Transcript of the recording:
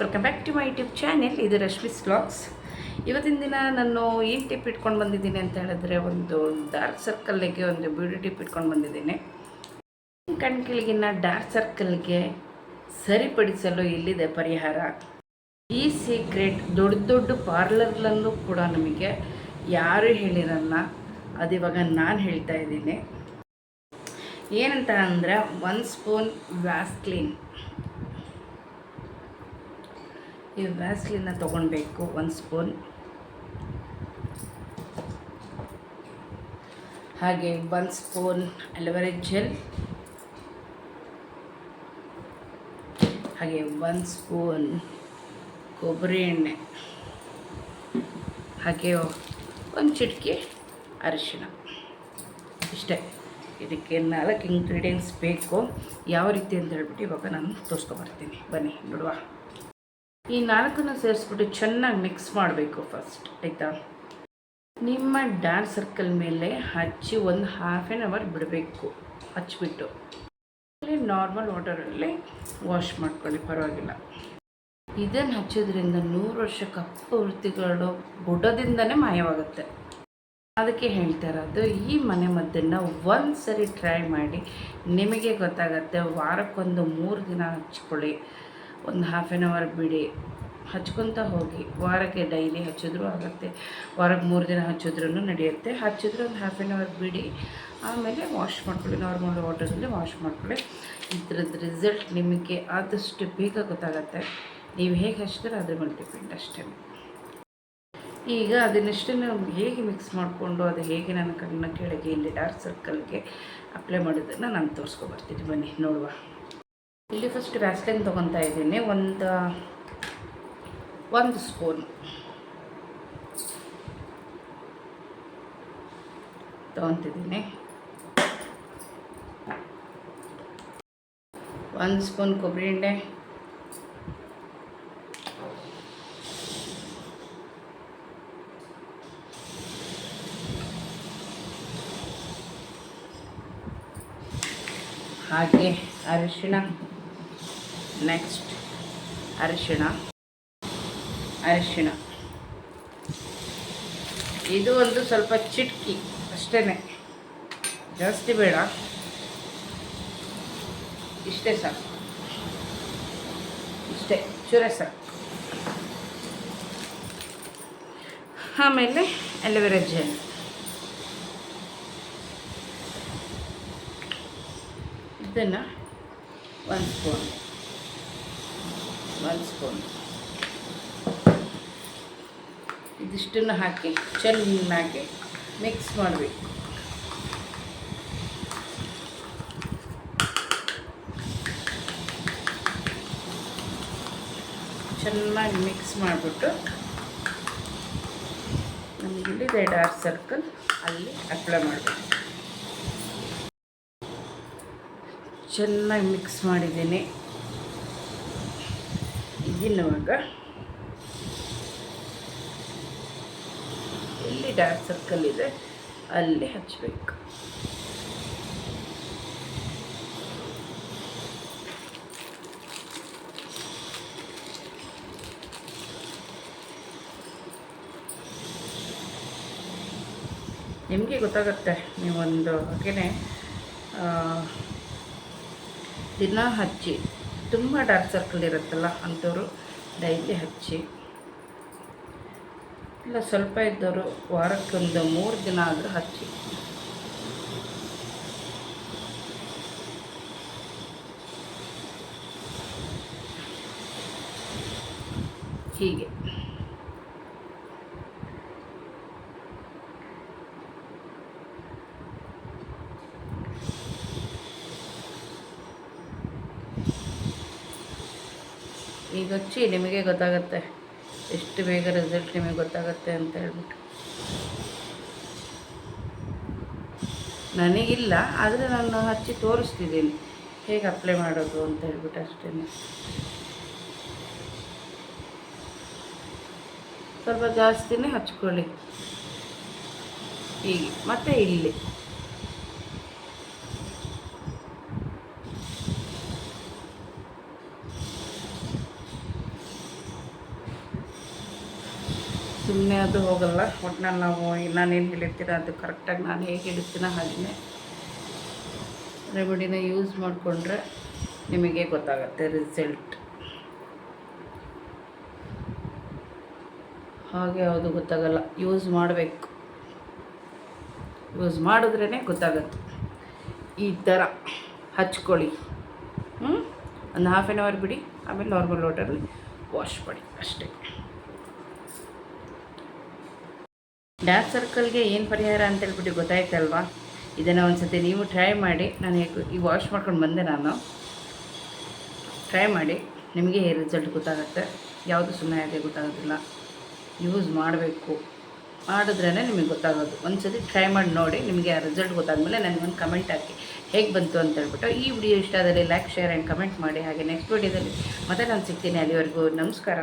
Welcome back to my YouTube channel ಇದು Rashmi's vlogs ಇವತ್ತಿನ ದಿನ ನಾನು ಏನು ಟಿಪ್ ಇಟ್ಕೊಂಡು ಬಂದಿದ್ದೀನಿ ಅಂತ ಹೇಳಿದ್ರೆ ಒಂದು ಡಾರ್ಕ್ ಸರ್ಕಲ್ಗೆ ಒಂದು ಬ್ಯೂಟಿ ಟಿಪ್ ಇಟ್ಕೊಂಡು ಬಂದಿದ್ದೀನಿ. ಕಣ್ಕಿಳಿಗಿನ ಡಾರ್ಕ್ ಸರ್ಕಲ್ಗೆ ಸರಿಪಡಿಸಲು ಇಲ್ಲಿದೆ ಪರಿಹಾರ. ಈ ಸೀಕ್ರೆಟ್ ದೊಡ್ಡ ದೊಡ್ಡ ಪಾರ್ಲರ್ಲಲ್ಲೂ ಕೂಡ ನಮಗೆ ಯಾರು ಹೇಳಿರಲ್ಲ, ಅದು ಇವಾಗ ನಾನು ಹೇಳ್ತಾ ಇದ್ದೀನಿ. ಏನಂತ ಅಂದರೆ ಒಂದು ಸ್ಪೂನ್ ವ್ಯಾಸ್ಕ್ಲೀನ್ ಈ ವ್ಯಾಸ್ಲಿನ ತೊಗೊಳ್ಬೇಕು ಒಂದು ಸ್ಪೂನ್. ಹಾಗೆ ಒಂದು ಸ್ಪೂನ್ ಅಲೋವೆರಾ ಜೆಲ್. ಹಾಗೆ ಒಂದು ಸ್ಪೂನ್ ಕೊಬ್ಬರಿ ಎಣ್ಣೆ. ಹಾಗೆ ಒಂದು ಚಿಟಿಕೆ ಅರಿಶಿಣ. ಇಷ್ಟೇ. ಇದಕ್ಕೆ ನಾಲ್ಕು ಇಂಗ್ರೀಡಿಯೆಂಟ್ಸ್ ಬೇಕು. ಯಾವ ರೀತಿ ಅಂತ ಹೇಳ್ಬಿಟ್ಟು ಇವಾಗ ನಾನು ತೋರಿಸ್ಕೊಬರ್ತೀನಿ. ಬನ್ನಿ, ನೋಡುವ. ಈ ನಾಲ್ಕನ್ನು ಸೇರಿಸ್ಬಿಟ್ಟು ಚೆನ್ನಾಗಿ ಮಿಕ್ಸ್ ಮಾಡಬೇಕು ಫಸ್ಟ್ ಆಯಿತಾ? ನಿಮ್ಮ ಡಾರ್ಕ್ ಸರ್ಕಲ್ ಮೇಲೆ ಹಚ್ಚಿ ಒಂದು ಹಾಫ್ ಆ್ಯನ್ ಅವರ್ ಬಿಡಬೇಕು ಹಚ್ಚಿಬಿಟ್ಟು ನಾರ್ಮಲ್ ವಾಟರಲ್ಲಿ ವಾಶ್ ಮಾಡ್ಕೊಳ್ಳಿ, ಪರವಾಗಿಲ್ಲ. ಇದನ್ನು ಹಚ್ಚೋದ್ರಿಂದ ನೂರು ವರ್ಷ ಕಪ್ಪು ವೃತ್ತಿಗಳು ಬುಡದಿಂದನೇ ಮಾಯವಾಗುತ್ತೆ. ಅದಕ್ಕೆ ಹೇಳ್ತಾ ಇರೋದು, ಈ ಮನೆ ಮದ್ದನ್ನು ಒಂದು ಸರಿ ಟ್ರೈ ಮಾಡಿ ನಿಮಗೆ ಗೊತ್ತಾಗತ್ತೆ, ವಾರಕ್ಕೊಂದು ಮೂರು ದಿನ ಹಚ್ಕೊಳ್ಳಿ. ಒಂದು ಹಾಫ್ ಆ್ಯನ್ ಅವರ್ ಬಿಡಿ. ಹಚ್ಕೊತ ಹೋಗಿ. ವಾರಕ್ಕೆ ಡೈಲಿ ಹಚ್ಚಿದ್ರು ಆಗುತ್ತೆ. ವಾರಕ್ಕೆ ಮೂರು ದಿನ ಹಚ್ಚಿದ್ರೂ ನಡೆಯುತ್ತೆ. ಹಚ್ಚಿದ್ರೆ ಒಂದು ಹಾಫ್ ಆ್ಯನ್ ಅವರ್ ಬಿಡಿ. ಆಮೇಲೆ ವಾಶ್ ಮಾಡ್ಕೊಳ್ಳಿ. ನಾರ್ಮಲ್ ವಾಟರಲ್ಲಿ ವಾಶ್ ಮಾಡ್ಕೊಳ್ಳಿ. ಇದ್ರದ್ದು ರಿಸಲ್ಟ್ ನಿಮಗೆ ಆದಷ್ಟು ಬೇಗ ಗೊತ್ತಾಗುತ್ತೆ. ನೀವು ಹೇಗೆ ಹಚ್ತೀರ ಅದ್ರ ಮೇಲೆ ಡಿಪೆಂಡ್ ಅಷ್ಟೇ. ಈಗ ಅದನ್ನಷ್ಟನ್ನು ಹೇಗೆ ಮಿಕ್ಸ್ ಮಾಡಿಕೊಂಡು, ಅದು ಹೇಗೆ ನನ್ನ ಕಣ್ಣ ಕೆಳಗೆ, ಇಲ್ಲಿ ಡಾರ್ಕ್ ಸರ್ಕಲ್ಗೆ ಅಪ್ಲೈ ಮಾಡೋದನ್ನು ನಾನು ತೋರಿಸ್ಕೊಬರ್ತೀನಿ ಬನ್ನಿ, ನೋಡುವ. ಇಲ್ಲಿ ಫಸ್ಟ್ ವ್ಯಾಸ್ಲಿನ್ ತೊಗೊತಾ ಇದ್ದೀನಿ. ಒಂದು ಒಂದು ಸ್ಪೂನ್ ತೊಗೊತಿದ್ದೀನಿ. ಒಂದು ಸ್ಪೂನ್ ಕೊಬ್ಬರಿ ಎಣ್ಣೆ. ಹಾಗೆ ಅರಿಶಿಣ. ನೆಕ್ಸ್ಟ್ ಅರಿಶಿಣ. ಅರಿಶಿಣ. ಇದು ಒಂದು ಸ್ವಲ್ಪ ಚಿಟ್ಕಿ ಅಷ್ಟೇ ಜಾಸ್ತಿ ಬೇಡ. ಇಷ್ಟೇ ಸಾಕು. ಇಷ್ಟೇ. ಚೂರೇ ಸಾಕು. ಆಮೇಲೆ ಅಲೋವೆರಾ ಜೆಲ್. ಇದನ್ನು ಒಂದು ಸ್ಪೂನ್. ಸ್ಪೂನ್ ಇದಿಷ್ಟನ್ನು ಹಾಕಿ ಚೆನ್ನಾಗಿ ಮಿಕ್ಸ್ ಮಾಡಬೇಕು. ಚೆನ್ನಾಗಿ ಮಿಕ್ಸ್ ಮಾಡಿಬಿಟ್ಟು ನಮಗಿಲ್ಲಿ ರೆಡ್ ಆರ್ ಸರ್ಕಲ್ ಅಲ್ಲಿ ಅಪ್ಲೈ ಮಾಡಬೇಕು. ಚೆನ್ನಾಗಿ ಮಿಕ್ಸ್ ಮಾಡಿದ್ದೀನಿ. ಇದಿನ್ನವಾಗ ಎಲ್ಲಿ ಡಾರ್ಕ್ ಸರ್ಕಲ್ ಇದೆ ಅಲ್ಲಿ ಹಚ್ಚಬೇಕು ನಿಮಗೆ ಗೊತ್ತಾಗುತ್ತೆ ನೀವೊಂದು ಹಾಗೆಯೇ ದಿನ ಹಚ್ಚಿ. ತುಂಬ ಡಾರ್ಕ್ ಸರ್ಕಲ್ ಇರುತ್ತಲ್ಲ, ಅಂಥವರು ಡೈಲಿ ಹಚ್ಚಿ. ಇಲ್ಲ, ಸ್ವಲ್ಪ ಇದ್ದವರು ವಾರಕ್ಕೊಂದು ಮೂರು ದಿನ ಆದರೂ ಹಚ್ಚಿ. ಹೀಗೆ. ಈಗ ಹಚ್ಚಿ ನಿಮಗೆ ಗೊತ್ತಾಗುತ್ತೆ. ಎಷ್ಟು ಬೇಗ ರಿಸಲ್ಟ್ ನಿಮಗೆ ಗೊತ್ತಾಗುತ್ತೆ ಅಂತ ಹೇಳ್ಬಿಟ್ಟು. ನನಗಿಲ್ಲ, ಆದರೆ ನಾನು ಹಚ್ಚಿ ತೋರಿಸ್ತಿದ್ದೀನಿ. ಹೇಗೆ ಅಪ್ಲೈ ಮಾಡೋದು ಅಂತ ಹೇಳ್ಬಿಟ್ಟು ಅಷ್ಟೇ ಸ್ವಲ್ಪ ಜಾಸ್ತಿನೇ ಹಚ್ಕೊಳ್ಳಿ. ಹೀಗೆ, ಮತ್ತು ಇಲ್ಲಿ. ಸುಮ್ಮನೆ ಅದು ಹೋಗಲ್ಲ. ಒಟ್ನಲ್ಲಿ ನಾವು ನಾನೇನು ಹೇಳಿರ್ತೀರ ಅದು ಕರೆಕ್ಟಾಗಿ ನಾನು ಹೇಗೆ ಹಿಡಿತೀನೋ ಹಾಗೆ ರೆಮಿಡಿನ ಯೂಸ್ ಮಾಡಿಕೊಂಡ್ರೆ ನಿಮಗೆ ಗೊತ್ತಾಗತ್ತೆ ರಿಸಲ್ಟ್ ಹಾಗೆ ಯಾವುದು ಗೊತ್ತಾಗಲ್ಲ. ಯೂಸ್ ಮಾಡಬೇಕು. ಯೂಸ್ ಮಾಡಿದ್ರೇ ಗೊತ್ತಾಗತ್ತೆ. ಈ ಥರ ಹಚ್ಕೊಳ್ಳಿ. ಹ್ಞೂ ಒಂದು ಹಾಫ್ ಆನ್ ಅವರ್ ಬಿಡಿ. ಆಮೇಲೆ ನಾರ್ಮಲ್ ವಾಟರಲ್ಲಿ ವಾಶ್ ಮಾಡಿ. ಅಷ್ಟೇ. ಡಾರ್ಕ್ ಸರ್ಕಲ್ಗೆ ಏನು ಪರಿಹಾರ ಅಂತ ಹೇಳ್ಬಿಟ್ಟು ಗೊತ್ತಾಯ್ತಲ್ವಾ? ಇದನ್ನು ಒಂದು ಸತಿ ನೀವು ಟ್ರೈ ಮಾಡಿ, ನಾನು ಹೇಗೆ ಈಗ ವಾಶ್ ಮಾಡ್ಕೊಂಡು ಬಂದೆ ನಾನು. ಟ್ರೈ ಮಾಡಿ, ನಿಮಗೆ ರಿಸಲ್ಟ್ ಗೊತ್ತಾಗುತ್ತೆ? ಯಾವುದು ಸುಮ್ಮನೆ ಇದೆ ಗೊತ್ತಾಗೋದಿಲ್ಲ. ಯೂಸ್ ಮಾಡಬೇಕು. ಮಾಡಿದ್ರೇ ನಿಮಗೆ ಗೊತ್ತಾಗೋದು. ಒಂದು ಸತಿ ಟ್ರೈ ಮಾಡಿ ನೋಡಿ, ನಿಮಗೆ ಆ ರಿಸಲ್ಟ್ ಗೊತ್ತಾದ್ಮೇಲೆ ನನಗೊಂದು ಕಮೆಂಟ್ ಹಾಕಿ. ಹೇಗೆ ಬಂತು ಅಂತ ಹೇಳ್ಬಿಟ್ಟು ಈ ವಿಡಿಯೋ ಇಷ್ಟ ಆದರೆ ಲೈಕ್ ಶೇರ್ ಆ್ಯಂಡ್ ಕಮೆಂಟ್ ಮಾಡಿ. ಹಾಗೆ ನೆಕ್ಸ್ಟ್ ವಿಡಿಯೋದಲ್ಲಿ ಮತ್ತೆ ನಾನು ಸಿಗ್ತೀನಿ. ಅಲ್ಲಿವರೆಗೂ ನಮಸ್ಕಾರ.